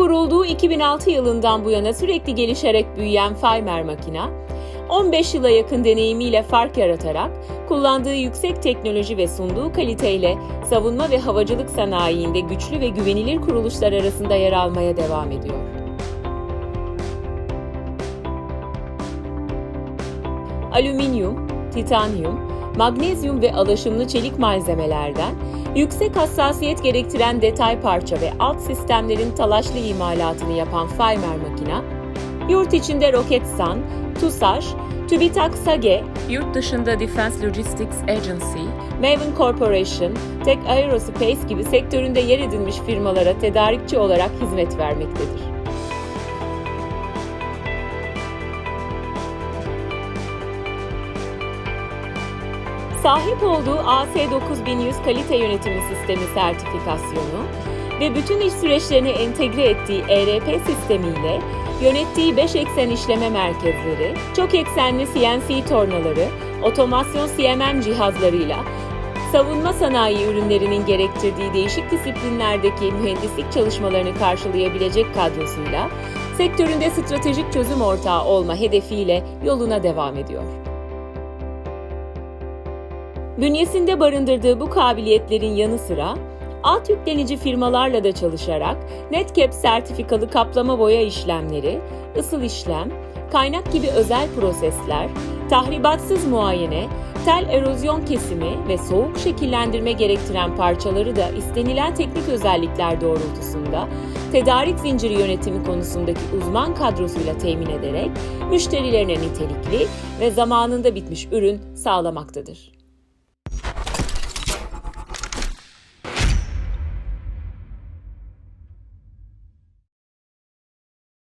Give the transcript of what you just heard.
Kurulduğu 2006 yılından bu yana sürekli gelişerek büyüyen Fimer makina, 15 yıla yakın deneyimiyle fark yaratarak, kullandığı yüksek teknoloji ve sunduğu kaliteyle savunma ve havacılık sanayiinde güçlü ve güvenilir kuruluşlar arasında yer almaya devam ediyor. Alüminyum, titanyum, magnezyum ve alaşımlı çelik malzemelerden yüksek hassasiyet gerektiren detay parça ve alt sistemlerin talaşlı imalatını yapan Fimer makina, yurt içinde Roketsan, TUSAŞ, TÜBİTAK SAGE, yurt dışında Defense Logistics Agency, Maven Corporation, Tek Aerospace gibi sektöründe yer edinmiş firmalara tedarikçi olarak hizmet vermektedir. Sahip olduğu AS9100 kalite yönetimi sistemi sertifikasyonu ve bütün iş süreçlerini entegre ettiği ERP sistemiyle yönettiği 5 eksen işleme merkezleri, çok eksenli CNC tornaları, otomasyon CMM cihazlarıyla savunma sanayi ürünlerinin gerektirdiği değişik disiplinlerdeki mühendislik çalışmalarını karşılayabilecek kadrosuyla sektöründe stratejik çözüm ortağı olma hedefiyle yoluna devam ediyor. Bünyesinde barındırdığı bu kabiliyetlerin yanı sıra alt yüklenici firmalarla da çalışarak NetCap sertifikalı kaplama boya işlemleri, ısıl işlem, kaynak gibi özel prosesler, tahribatsız muayene, tel erozyon kesimi ve soğuk şekillendirme gerektiren parçaları da istenilen teknik özellikler doğrultusunda tedarik zinciri yönetimi konusundaki uzman kadrosuyla temin ederek müşterilerine nitelikli ve zamanında bitmiş ürün sağlamaktadır.